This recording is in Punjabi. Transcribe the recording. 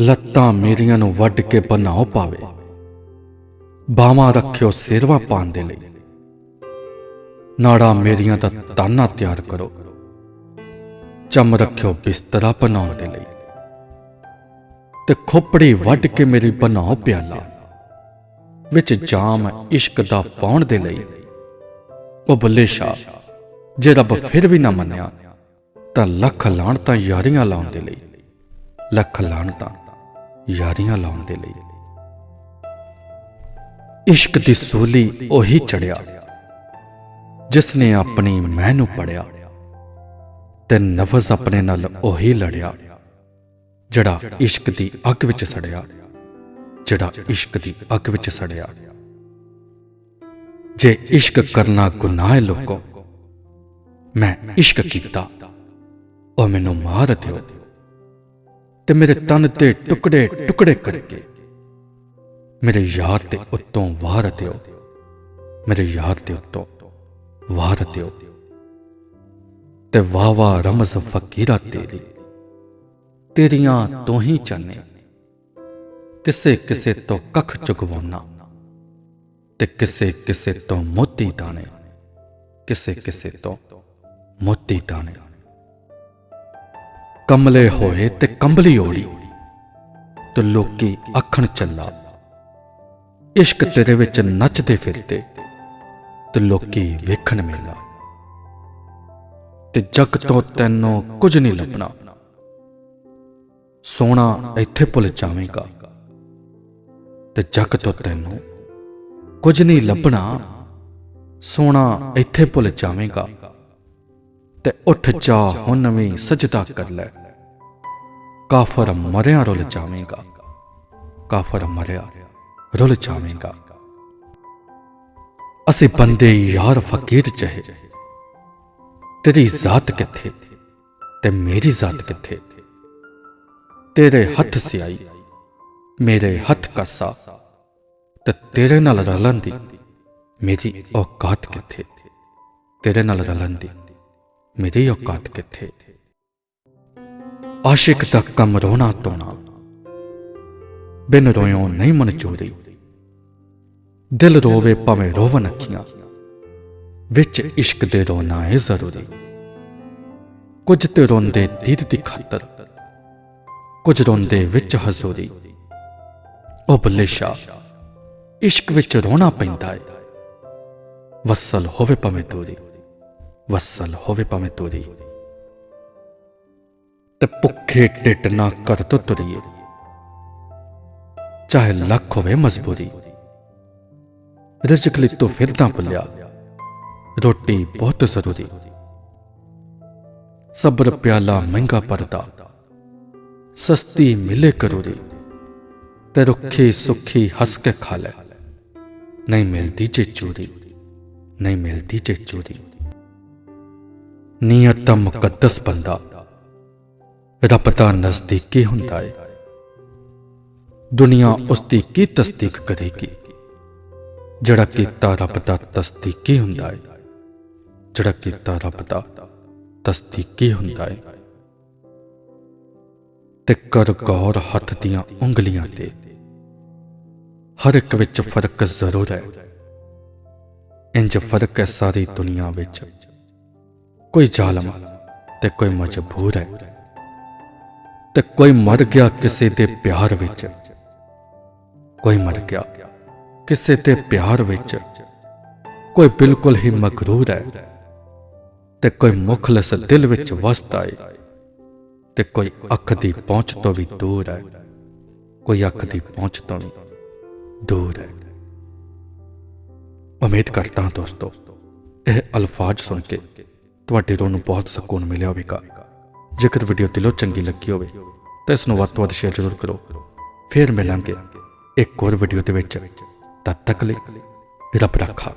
ਲੱਤਾਂ ਮੇਰੀਆਂ ਨੂੰ ਵੱਢ ਕੇ ਬਣਾਓ ਪਾਵੇ। ਬਾਹਾਂ ਰੱਖਿਓ ਸਿਰਵਾ ਪਾਣ ਦੇ ਲਈ। ਨਾੜਾ ਮੇਰੀਆਂ ਦਾ ਤਾਨਾ ਤਿਆਰ ਕਰੋ। ਚਮ ਰੱਖਿਓ ਬਿਸਤਰਾ ਬਣਾਉਣ ਦੇ ਲਈ। ਤੇ ਖੋਪੜੀ ਵੱਢ ਕੇ ਮੇਰੀ ਬਣਾਓ ਪਿਆਲਾ। ਵਿੱਚ ਜਾਮ ਇਸ਼ਕ ਦਾ ਪਾਉਣ ਦੇ ਲਈ। ਉਹ ਬੱਲੇ ਸ਼ਾਹ ਜੇ ਰੱਬ ਫਿਰ ਵੀ ਨਾ ਮੰਨਿਆ, ਤਾਂ ਲੱਖ ਲਾਣ ਤਾਂ ਯਾਰੀਆਂ ਲਾਉਣ ਦੇ ਲਈ। ਲੱਖ ਲਾਣ ਤਾਂ। ਯਾਰੀਆਂ ਲਾਉਣ ਦੇ ਲਈ। ਇਸ਼ਕ ਦੀ ਸੂਲੀ ਉਹੀ ਚੜਿਆ ਜਿਸ ਨੇ ਆਪਣੀ ਮੈਂ ਨੂੰ ਪੜਿਆ ਤੇ ਨਫਸ ਆਪਣੇ ਨਾਲ ਉਹੀ ਲੜਿਆ, ਜਿਹੜਾ ਇਸ਼ਕ ਦੀ ਅੱਗ ਵਿੱਚ ਸੜਿਆ, ਜਿਹੜਾ ਇਸ਼ਕ ਦੀ ਅੱਗ ਵਿੱਚ ਸੜਿਆ। ਜੇ ਇਸ਼ਕ ਕਰਨਾ ਗੁਨਾਹ ਹੈ ਲੋਕੋ, ਮੈਂ ਇਸ਼ਕ ਕੀਤਾ, ਉਹ ਮੈਨੂੰ ਮਾਰ ਦਿਓ। ਤੇ ਮੇਰੇ ਤਨ ਤੇ ਟੁਕੜੇ ਟੁਕੜੇ ਕਰਕੇ। ਮੇਰੇ ਯਾਰ ਦੇ ਉੱਤੋਂ ਵਾਰ ਦਿਓ ਮੇਰੇ ਯਾਰ ਦੇ ਉੱਤੋਂ ਵਾਰ ਦਿਓ ਤੇ ਵਾਹ ਵਾਹ ਰਮਜ਼ ਫਕੀਰਾ ਤੇਰੀ। ਤੇਰੀਆਂ ਤੋਂ ਹੀ ਚੰਨੇ। ਕਿਸੇ ਕਿਸੇ ਤੋਂ ਕੱਖ ਚੁਗਵਾਉਣਾ। ਤੇ ਕਿਸੇ ਕਿਸੇ ਤੋਂ ਮੋਤੀ ਦਾਣੇ ਕਿਸੇ ਕਿਸੇ ਤੋਂ ਮੋਤੀ ਦਾਣੇ ਕਮਲੇ ਹੋਏ ਤੇ ਕੰਬਲੀ ਓੜੀ, ਤੇ ਲੋਕੀ ਅੱਖਣ ਚੱਲਾ। ਇਸ਼ਕ ਤੇਰੇ ਵਿੱਚ ਨੱਚਦੇ ਫਿਰਦੇ, ਤੇ ਲੋਕੀ ਵੇਖਣ ਮੇਲਾ। ਤੇ ਜਗ ਤੋਂ ਤੈਨੂੰ ਕੁਝ ਨਹੀਂ ਲੱਭਣਾ। ਸੋਨਾ ਇੱਥੇ ਭੁੱਲ ਜਾਵੇਂਗਾ। ਤੇ ਜਗ ਤੋਂ ਤੈਨੂੰ ਕੁਝ ਨਹੀਂ ਲੱਭਣਾ। ਸੋਨਾ ਇੱਥੇ ਭੁੱਲ ਜਾਵੇਂਗਾ। ਤੇ ਉੱਠ ਜਾ, ਹੁਣ ਵੀ ਸਜਦਾ ਕਰ ਲੈ। ਕਾਫਰ ਮਰਿਆ ਰੁੱਲ ਜਾਵੇਂਗਾ। ਕਾਫਰ ਮਰਿਆ ਰੁੱਲ ਜਾਵੇਂਗਾ। ਅਸੀਂ ਬੰਦੇ ਯਾਰ ਫਕੀਰ ਚਹੇ ਤੇਰੀ ਜ਼ਾਤ ਕਿੱਥੇ? ਤੇ ਮੇਰੀ ਜ਼ਾਤ ਕਿੱਥੇ? ਤੇਰੇ ਹੱਥ ਸਿਆਈ, ਮੇਰੇ ਹੱਥ ਕਸਾ ਤੇ ਤੇਰੇ ਨਾਲ ਰਲਣ ਦੀ, ਮੇਰੀ ਔਕਾਤ ਕਿੱਥੇ? ਤੇਰੇ ਨਾਲ ਰਲਣ ਦੀ। ਮੇਰੀ ਔਕਾਤ ਕਿੱਥੇ? ਆਸ਼ਿਕ ਦਾ ਕੰਮ ਰੋਣਾ ਤੋਣਾ ਬਿਨ ਰੋਇਓ ਨਹੀਂ ਮਨਚੂਰੀ ਦਿਲ ਰੋਵੇ ਭਾਵੇਂ ਰੋਵਨ ਅੱਖੀਆਂ। ਵਿੱਚ ਇਸ਼ਕ ਦੇ ਰੋਣਾ ਹੈ ਜ਼ਰੂਰੀ। ਕੁਝ ਤੇ ਰੋਂਦੇ ਦੀਦ ਦੀ ਖਾਤਰ। ਕੁਝ ਰੋਂਦੇ ਵਿੱਚ ਹਜ਼ੂਰੀ। ਉਹ ਬੱਲੇ ਸ਼ਾਹ ਇਸ਼ਕ ਵਿੱਚ ਰੋਣਾ ਪੈਂਦਾ ਹੈ ਵਸਲ ਹੋਵੇ ਭਾਵੇਂ ਦੂਰੀ। ਵਸਲ ਹੋਵੇ ਭਾਵੇਂ ਦੂਰੀ ਤੇ ਭੁੱਖੇ ਢਿੱਡ ਨਾ ਕਰ ਤੋ ਤੁਰੀਏ। ਚਾਹੇ ਲੱਖ ਹੋਵੇ ਮਜਬੂਰੀ। ਰਿਜ਼ਕ ਲਈ ਤੂੰ ਫਿਰਦਾ ਭੁੱਲਿਆ। ਰੋਟੀ ਬਹੁਤ ਜ਼ਰੂਰੀ। ਸਬਰ ਪਿਆਲਾ ਮਹਿੰਗਾ ਪਰਦਾ। ਸਸਤੀ ਮਿਲੇ ਕਰੂਰੀ। ਤੇ ਰੁੱਖੀ ਸੁੱਖੀ ਹੱਸ ਕੇ ਖਾ ਲੈ। ਨਹੀਂ ਮਿਲਦੀ ਜੇ ਚੂਰੀ। ਨਹੀਂ ਮਿਲਦੀ ਜੇ ਚੂਰੀ। ਨੀਅਤ ਦਾ ਮੁਕੱਦਸ ਬੰਦਾ। ਰੱਬ ਦਾ ਨਜ਼ਦੀਕੀ ਹੁੰਦਾ ਹੈ ਦੁਨੀਆ ਉਸ ਦੀ ਕੀ ਤਸਦੀਕ ਕਰੇਗੀ? ਜਿਹੜਾ ਕੀਤਾ ਰੱਬ ਦਾ ਤਸਦੀਕੀ ਹੁੰਦਾ ਹੈ ਜਿਹੜਾ ਕੀਤਾ ਰੱਬ ਦਾ ਤਸਦੀਕੀ ਹੁੰਦਾ ਹੈ ਤੇ ਕਰ ਗੌਰ ਹੱਥ ਦੀਆਂ ਉਂਗਲੀਆਂ ਤੇ। ਹਰ ਇੱਕ ਵਿੱਚ ਫ਼ਰਕ ਜ਼ਰੂਰ ਹੈ। ਇੰਜ ਫ਼ਰਕ ਹੈ ਸਾਰੀ ਦੁਨੀਆ ਵਿੱਚ। ਕੋਈ ਜ਼ਾਲਮ ਤੇ ਕੋਈ ਮਜਬੂਰ ਹੈ ਤੇ ਕੋਈ ਮਰ ਗਿਆ ਕਿਸੇ ਦੇ ਪਿਆਰ ਵਿੱਚ ਕੋਈ ਮਰ ਗਿਆ ਕਿਸੇ ਦੇ ਪਿਆਰ ਵਿੱਚ ਕੋਈ ਬਿਲਕੁਲ ਹੀ ਮਕਰੂਰ ਹੈ ਤੇ ਕੋਈ ਮੁਖਲਸ ਦਿਲ ਵਿੱਚ ਵਸਦਾ ਹੈ ਤੇ ਕੋਈ ਅੱਖ ਦੀ ਪਹੁੰਚ ਤੋਂ ਵੀ ਦੂਰ ਹੈ ਕੋਈ ਅੱਖ ਦੀ ਪਹੁੰਚ ਤੋਂ ਵੀ ਦੂਰ ਹੈ ਉਮੀਦ ਕਰਦਾ ਹਾਂ ਦੋਸਤੋ ਇਹ ਅਲਫਾਜ਼ ਸੁਣ ਕੇ ਤੁਹਾਡੇ ਰੂਹ ਨੂੰ ਬਹੁਤ ਸਕੂਨ ਮਿਲਿਆ ਹੋਵੇਗਾ। ਜੇਕਰ ਵੀਡੀਓ ਦਿਲੋਂ ਚੰਗੀ ਲੱਗੀ ਹੋਵੇ, ਤਾਂ ਇਸ ਨੂੰ ਵੱਧ ਤੋਂ ਵੱਧ ਸ਼ੇਅਰ ਜ਼ਰੂਰ ਕਰੋ। ਫਿਰ ਮਿਲਾਂਗੇ ਇੱਕ ਹੋਰ ਵੀਡੀਓ ਦੇ ਵਿੱਚ। ਤਦ ਤੱਕ ਲਈ ਰੱਬ ਰੱਖਾ।